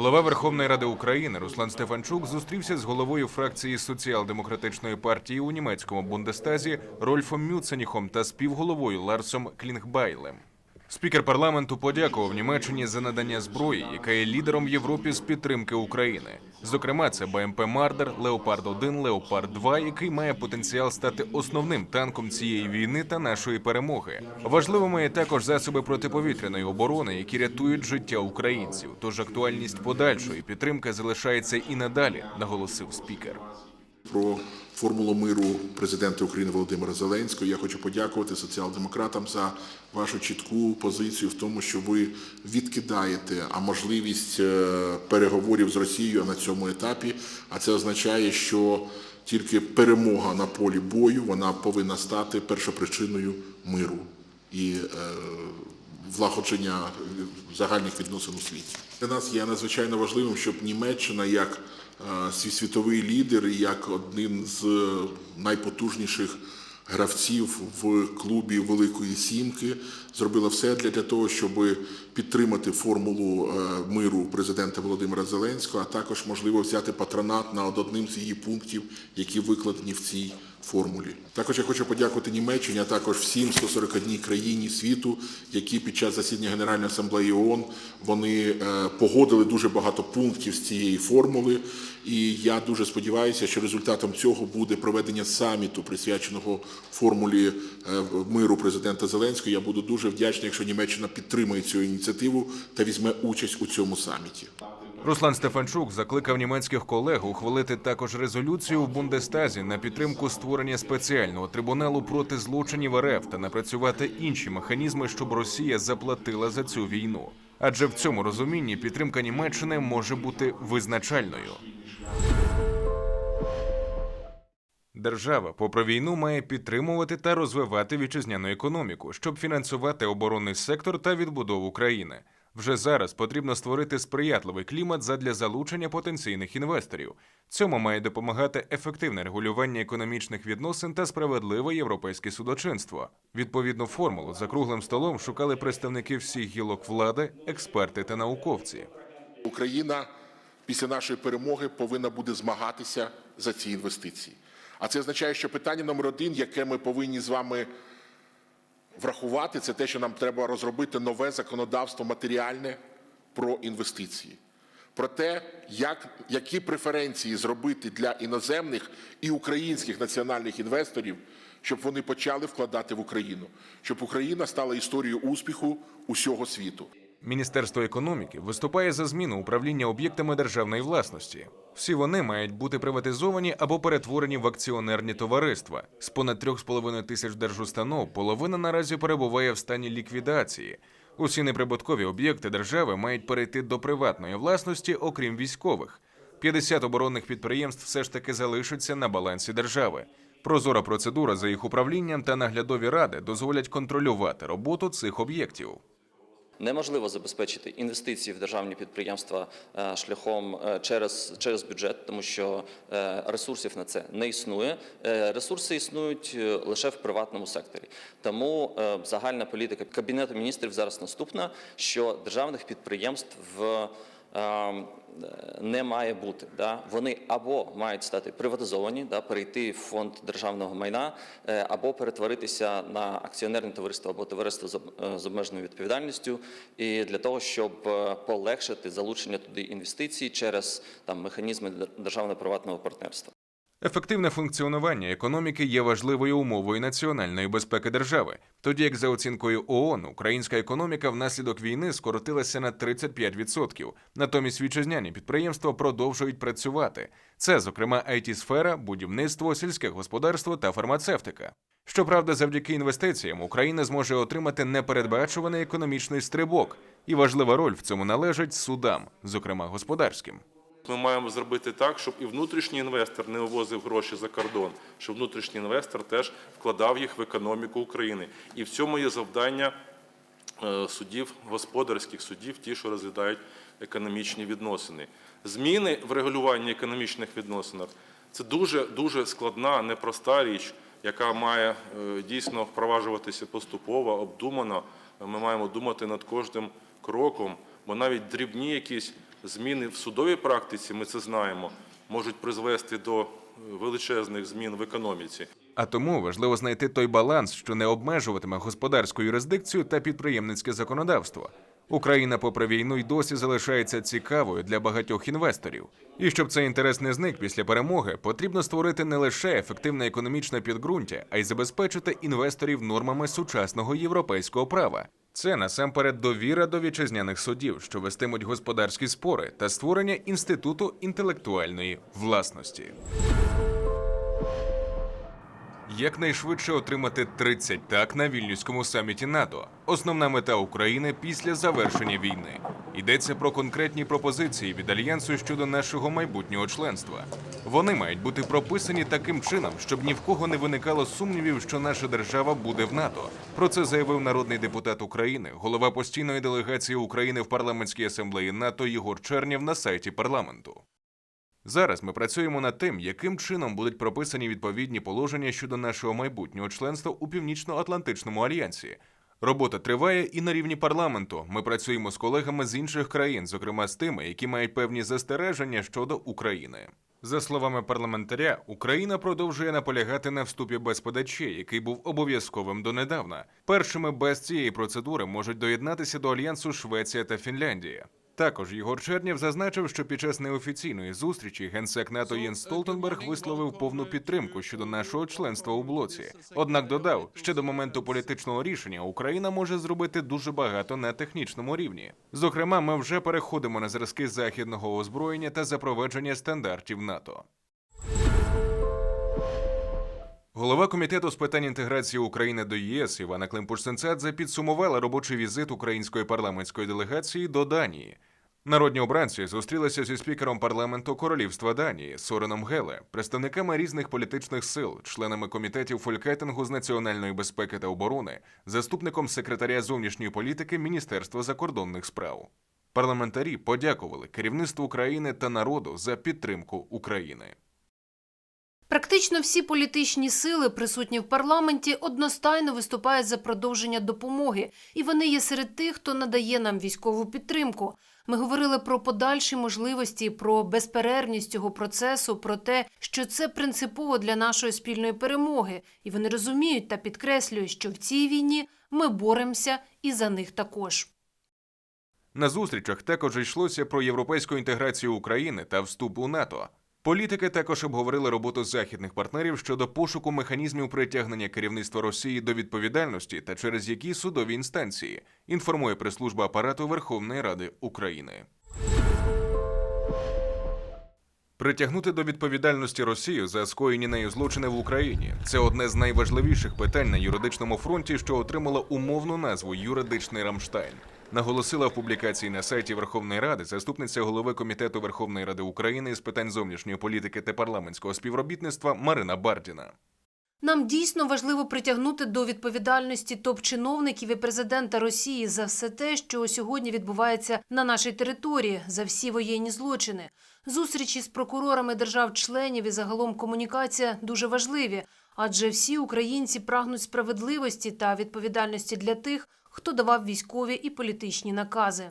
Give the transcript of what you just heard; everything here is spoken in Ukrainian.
Голова Верховної Ради України Руслан Стефанчук зустрівся з головою фракції соціал-демократичної партії у німецькому Бундестазі Рольфом Мюценіхом та співголовою Ларсом Клінгбайлем. Спікер парламенту подякував Німеччині за надання зброї, яка є лідером в Європі з підтримки України. Зокрема, це БМП Мардер, Леопард 1 Леопард 2 який має потенціал стати основним танком цієї війни та нашої перемоги. Важливими є також засоби протиповітряної оборони, які рятують життя українців. Тож актуальність подальшої підтримки залишається і надалі, наголосив спікер. Про формулу миру президента України Володимира Зеленського. Я хочу подякувати соціал-демократам за вашу чітку позицію в тому, що ви відкидаєте а можливість е, переговорів з Росією на цьому етапі. А це означає, що тільки перемога на полі бою вона повинна стати першопричиною миру і е, влагодження загальних відносин у світі. Для нас є надзвичайно важливим, щоб Німеччина як світовий лідер, як один з е, найпотужніших гравців в клубі Великої Сімки. Зробила все для того, щоб підтримати формулу е, миру президента Володимира Зеленського, а також можливо взяти патронат над одним з її пунктів, які викладені в цій формулі. Також я хочу подякувати Німеччині, а також всім 141 країні світу, які під час засідання Генеральної асамблеї ООН вони е, погодили дуже багато пунктів з цієї формули. І я дуже сподіваюся, що результатом цього буде проведення саміту, присвяченого формулі е, миру президента Зеленського. Я буду дуже вдячний, якщо Німеччина підтримує цю ініціативу та візьме участь у цьому саміті. Руслан Стефанчук закликав німецьких колег ухвалити також резолюцію в Бундестазі на підтримку створення спеціального трибуналу проти злочинів РФ та напрацювати інші механізми, щоб Росія заплатила за цю війну. Адже в цьому розумінні підтримка Німеччини може бути визначальною. Держава, попри війну, має підтримувати та розвивати вітчизняну економіку, щоб фінансувати оборонний сектор та відбудову країни. Вже зараз потрібно створити сприятливий клімат задля залучення потенційних інвесторів. Цьому має допомагати ефективне регулювання економічних відносин та справедливе європейське судочинство. Відповідну формулу за круглим столом шукали представники всіх гілок влади, експерти та науковці. Україна після нашої перемоги повинна буде змагатися за ці інвестиції. А це означає, що питання номер один, яке ми повинні з вами врахувати, це те, що нам треба розробити нове законодавство матеріальне про інвестиції. Про те, як, які преференції зробити для іноземних і українських національних інвесторів, щоб вони почали вкладати в Україну, щоб Україна стала історією успіху усього світу. Міністерство економіки виступає за зміну управління об'єктами державної власності. Всі вони мають бути приватизовані або перетворені в акціонерні товариства. З понад 3,5 тисяч держустанов половина наразі перебуває в стані ліквідації. Усі неприбуткові об'єкти держави мають перейти до приватної власності, окрім військових. 50 оборонних підприємств все ж таки залишаться на балансі держави. Прозора процедура за їх управлінням та наглядові ради дозволять контролювати роботу цих об'єктів. Неможливо забезпечити інвестиції в державні підприємства е, шляхом е, через, через бюджет, тому що е, ресурсів на це не існує. Ресурси існують лише в приватному секторі. Тому загальна політика Кабінету міністрів зараз наступна, що державних підприємств в не має бути. Да? Вони або мають стати приватизовані, да, перейти в фонд державного майна, е, або перетворитися на акціонерне товариство або товариство з е, обмеженою відповідальністю, і для того, щоб е, полегшити залучення туди інвестицій через там механізми державно-приватного партнерства. Ефективне функціонування економіки є важливою умовою національної безпеки держави, тоді як за оцінкою ООН українська економіка внаслідок війни скоротилася на 35%. Натомість вітчизняні підприємства продовжують працювати. Це, зокрема, it сфера будівництво, сільське господарство та фармацевтика. Щоправда, завдяки інвестиціям Україна зможе отримати непередбачуваний економічний стрибок, і важлива роль в цьому належить судам, зокрема господарським. Ми маємо зробити так, щоб і внутрішній інвестор не вивозив гроші за кордон, щоб внутрішній інвестор теж вкладав їх в економіку України. І в цьому є завдання е, судів, господарських судів, ті, що розглядають економічні відносини. Зміни в регулюванні економічних відносинах це дуже дуже складна, непроста річ, яка має е, дійсно впроваджуватися поступово, обдумано. Ми маємо думати над кожним кроком, бо навіть дрібні якісь Зміни в судовій практиці, ми це знаємо, можуть призвести до е, величезних змін в економіці. А тому важливо знайти той баланс, що не обмежуватиме господарську юрисдикцію та підприємницьке законодавство. Україна, попри війну, й досі залишається цікавою для багатьох інвесторів. І щоб цей інтерес не зник після перемоги, потрібно створити не лише ефективне економічне підґрунтя, а й забезпечити інвесторів нормами сучасного європейського права. Це насамперед довіра до вітчизняних судів, що вестимуть господарські спори та створення інституту інтелектуальної власності. Якнайшвидше отримати 30 так на вільнюському саміті НАТО. Основна мета України після завершення війни. Йдеться про конкретні пропозиції від альянсу щодо нашого майбутнього членства. Вони мають бути прописані таким чином, щоб ні в кого не виникало сумнівів, що наша держава буде в НАТО. Про це заявив народний депутат України, голова постійної делегації України в парламентській асамблеї НАТО Єгор Чернєв на сайті парламенту. Зараз ми працюємо над тим, яким чином будуть прописані відповідні положення щодо нашого майбутнього членства у Північно-Атлантичному альянсі. Робота триває і на рівні парламенту. Ми працюємо з колегами з інших країн, зокрема з тими, які мають певні застереження щодо України. За словами парламентаря, Україна продовжує наполягати на вступі без ПДЧ, який був обов'язковим донедавна. Першими без цієї процедури можуть доєднатися до альянсу Швеція та Фінляндія. Також Єгор Чернєв зазначив, що під час неофіційної зустрічі генсек НАТО Єнс Столтенберг висловив повну підтримку щодо нашого членства у блоці. Однак додав, що до моменту політичного рішення Україна може зробити дуже багато на технічному рівні. Зокрема, ми вже переходимо на зразки західного озброєння та запровадження стандартів НАТО. Голова комітету з питань інтеграції України до ЄС Івана Климпуш-Сенцадзе підсумувала робочий візит української парламентської делегації до Данії. Народні обранці зустрілися зі спікером парламенту Королівства Данії Сореном Геле, представниками різних політичних сил, членами комітетів фолькетингу з національної безпеки та оборони, заступником секретаря зовнішньої політики Міністерства закордонних справ. Парламентарі подякували керівництву країни та народу за підтримку України. Практично всі політичні сили, присутні в парламенті, одностайно виступають за продовження допомоги, і вони є серед тих, хто надає нам військову підтримку. Ми говорили про подальші можливості, про безперервність цього процесу, про те, що це принципово для нашої спільної перемоги, і вони розуміють та підкреслюють, що в цій війні ми боремося і за них також. На зустрічах також йшлося про європейську інтеграцію України та вступ у НАТО. Політики також обговорили роботу західних партнерів щодо пошуку механізмів притягнення керівництва Росії до відповідальності та через які судові інстанції, інформує прес-служба апарату Верховної Ради України. Притягнути до відповідальності Росію за скоєні нею злочини в Україні це одне з найважливіших питань на юридичному фронті, що отримало умовну назву юридичний Рамштайн. Наголосила в публікації на сайті Верховної Ради заступниця голови комітету Верховної Ради України з питань зовнішньої політики та парламентського співробітництва Марина Бардіна. Нам дійсно важливо притягнути до відповідальності топ-чиновників і президента Росії за все те, що сьогодні відбувається на нашій території, за всі воєнні злочини. Зустрічі з прокурорами держав-членів і загалом комунікація дуже важливі, адже всі українці прагнуть справедливості та відповідальності для тих, хто давав військові і політичні накази.